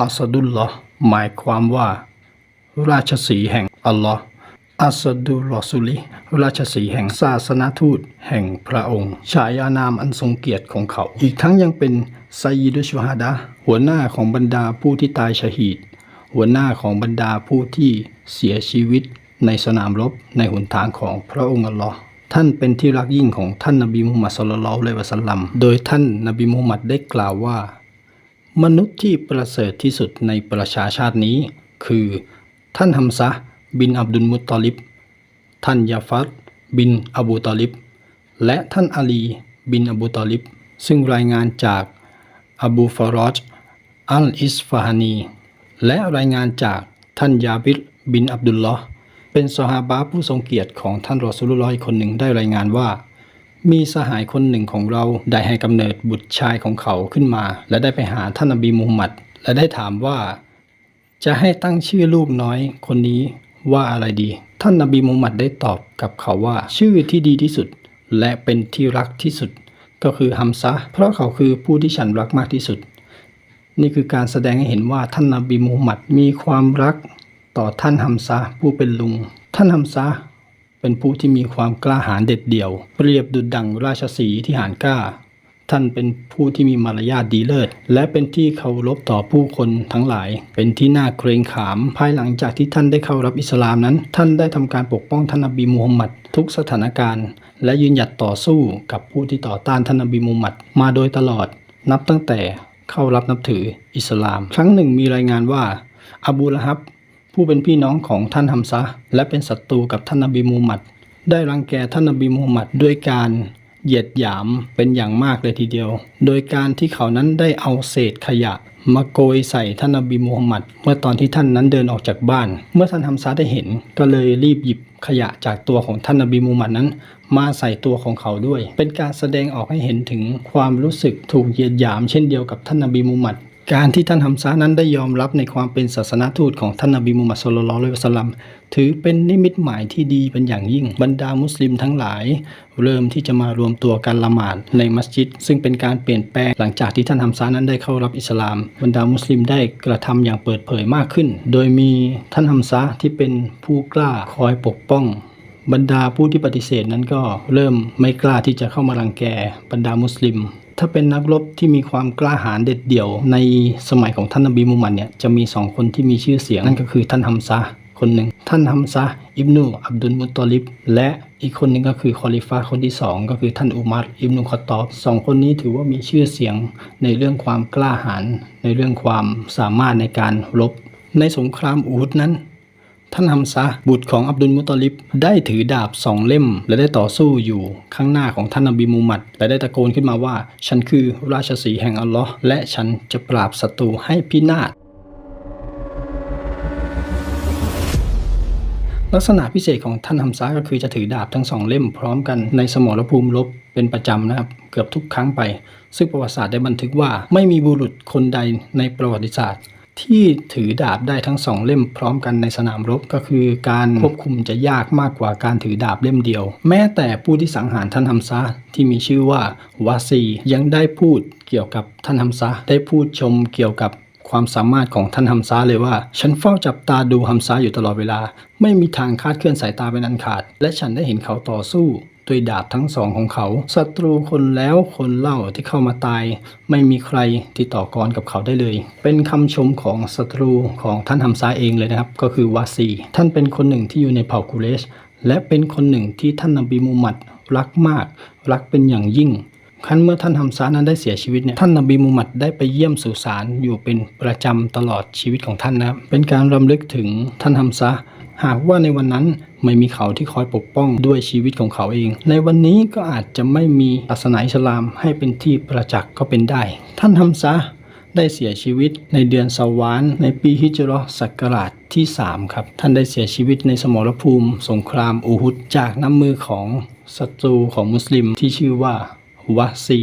อัสดุลลอฮ์หมายความว่า ราชสีแห่งอัลลอฮ์อัสดุลรอซุลิ ราชสีแห่งศาสนาทูต แห่งพระองค์ ฉายานามอันทรงเกียรติของเขา อีกทั้งยังเป็นไซยิดุชฮาดะหัวหน้าของบรรดาผู้ที่ตายชะฮีดหัวหน้าของบรรดาผู้ที่เสียชีวิตในสนามรบในหนทางของพระองค์อัลลอฮ์ท่านเป็นที่รักยิ่งของท่านนบีมุฮัมมัดสุลลัลลอฮุอะลัยฮิวะสัลลัม โดยท่านนบีมุฮัมมัดได้กล่าวว่า มนุษย์ที่ประเสริฐที่สุดในประชาชาตินี้ คือ ท่านฮัมซะบินอับดุลมุตตอลิบ ท่านยาฟัดบินอบูตอลิบ และท่านอาลี บินอบูตอลิบ ซึ่งรายงานจากอบูฟารอจอัลอิสฟาฮานี และรายงานจากท่านยาบิรบินอับดุลลอฮ์เป็นซอฮาบะผู้ทรงเกียรติของท่านรอซูลุลลอฮีคนหนึ่งได้รายงานว่า มีสหายคนหนึ่งของเราได้ให้กำเนิดบุตรชายของเขาขึ้นมา และได้ไปหาท่านนบีมูฮัมมัด และได้ถามว่า จะให้ตั้งชื่อลูกน้อยคนนี้ว่าอะไรดี ท่านนบีมูฮัมมัดได้ตอบกับเขาว่า ชื่อที่ดีที่สุด และเป็นที่รักที่สุด ก็คือฮัมซะเพราะเขาคือผู้ที่ฉันรักมากที่สุด นี่คือการแสดงให้เห็นว่าท่านนบีมูฮัมมัดมีความรักต่อท่านฮัมซะผู้เป็นลุง ท่านฮัมซะ เป็นผู้ที่มีความกล้าหาญเด็ดเดี่ยว เปรียบดุจดังราชสีที่หาญกล้า ท่านเป็นผู้ที่มีมารยาทดีเลิศ และเป็นที่เคารพต่อผู้คนทั้งหลาย เป็นที่น่าเกรงขาม ภายหลังจากที่ท่านได้เข้ารับอิสลามนั้น ท่านได้ทำการปกป้องท่านนบีมูฮัมหมัดทุกสถานการณ์ และยืนหยัดต่อสู้กับผู้ที่ต่อต้านท่านนบีมูฮัมหมัดมาโดยตลอด นับตั้งแต่เข้ารับนับถืออิสลาม ครั้งหนึ่งมีรายงานว่าอบูละฮับ ผู้เป็นพี่น้องของท่านฮัมซะและเป็นศัตรูกับท่านนบีมูฮัมมัด ได้รังแกท่านนบีมูฮัมมัดด้วยการเหยียดหยามเป็นอย่างมากเลยทีเดียว โดยการที่เขานั้นได้เอาเศษขยะ มาโกยใส่ท่านนบีมูฮัมมัด เมื่อตอนที่ท่านนั้นเดินออกจากบ้าน เมื่อท่านฮัมซะได้เห็น ก็เลยรีบหยิบขยะจากตัวของท่านนบีมูฮัมมัดนั้น มาใส่ตัวของเขาด้วย เป็นการแสดงออกให้เห็นถึงความรู้สึกถูกเหยียดหยามเช่นเดียวกับท่านนบีมูฮัมมัด การที่ท่านฮัมซะห์นั้นได้ยอมรับในความเป็นศาสนาทูตของท่านนบีมูฮัมมัดสุลลัลลอฮิวะสัลลัมถือเป็นนิมิตหมายที่ดีเป็นอย่างยิ่งบรรดามุสลิมทั้งหลาย เริ่มที่จะมารวมตัวกันละหมาดในมัสยิด ซึ่งเป็นการเปลี่ยนแปลงหลังจากที่ท่านฮัมซะห์นั้นได้เข้ารับอิสลาม บรรดามุสลิมได้กระทำอย่างเปิดเผยมากขึ้น โดยมีท่านฮัมซะห์ที่เป็นผู้กล้าคอยปกป้องบรรดาผู้ที่ปฏิเสธนั้นก็เริ่มไม่กล้าที่จะเข้ามารังแกบรรดามุสลิม ถ้าเป็นนักรบที่มีความกล้าหาญเด็ดเดี่ยว ในสมัยของท่านนบีมุฮัมมัดเนี่ยจะมีสองคนที่มีชื่อเสียงนั่นก็คือท่านฮัมซะห์คนหนึ่งท่านฮัมซะห์อิบนุอับดุลมุตตอลิบและอีกคนหนึ่งก็คือคอลิฟาคนที่สองก็คือท่านอุมัรอิบนุคอตตอบสองคนนี้ถือว่ามีชื่อเสียงในเรื่องความกล้าหาญในเรื่องความสามารถในการรบในสงครามอูฮุดนั้น ท่านฮัมซะบุตรของอับดุลมุตลิบได้ถือดาบสองเล่ม และได้ต่อสู้อยู่ข้างหน้าของท่านนบีมูฮัมมัดและได้ตะโกนขึ้นมาว่า ฉันคือราชสีแห่งอัลลอฮ์และฉันจะปราบศัตรูให้พินาศลักษณะพิเศษของท่านฮัมซะห์ก็คือจะถือดาบทั้งสองเล่มพร้อมกันในสมรภูมิรบเป็นประจำนะครับ เกือบทุกครั้งไป ซึ่งประวัติศาสตร์ได้บันทึกว่าไม่มีบุรุษคนใดในประวัติศาสตร์ ที่ถือดาบได้ทั้งสองเล่มพร้อมกันในสนามรบก็คือการควบคุมจะยากมากกว่าการถือดาบเล่มเดียว แม้แต่ผู้ที่สังหารท่านฮัมซะห์ที่มีชื่อว่าวาซียังได้พูดเกี่ยวกับท่านฮัมซะห์ได้พูดชมเกี่ยวกับความสามารถของท่านฮัมซาเลยว่า ฉันเฝ้าจับตาดูฮัมซาอยู่ตลอดเวลา ไม่มีทางคาดเคลื่อนสายตาเป็นอันขาด และฉันได้เห็นเขาต่อสู้ ด้วยดาบทั้งสองของเขาศัตรูคนแล้วคนเล่าที่เข้ามาตาย ไม่มีใครที่ต่อกรกับเขาได้เลย เป็นคำชมของศัตรูของท่านฮัมซาเองเลยนะครับ ก็คือวาซีท่านเป็นคนหนึ่งที่อยู่ในเผ่ากุเรช และเป็นคนหนึ่งที่ท่านนบีมูฮัมมัดรักมาก รักเป็นอย่างยิ่งครั้นเมื่อท่านฮัมซานั้นได้เสียชีวิตเนี่ยท่านนบีมูฮัมมัดได้ไปเยี่ยมสุสานอยู่เป็นประจำตลอดชีวิตของท่านนะครับเป็นการรำลึกถึงท่านฮัมซา หากว่าในวันนั้นไม่มีเขาที่คอยปกป้องด้วยชีวิตของเขาเอง ในวันนี้ก็อาจจะไม่มีศาสนาอิสลามให้เป็นที่ประจักษ์ก็เป็นได้ ท่านฮัมซาได้เสียชีวิตในเดือนสวานในปีฮิจราะห์ศักราชที่ 3 ครับ ท่านได้เสียชีวิตในสมรภูมิ สงครามอูฮุดจากน้ำมือของศัตรูของมุสลิมที่ชื่อว่าวะซี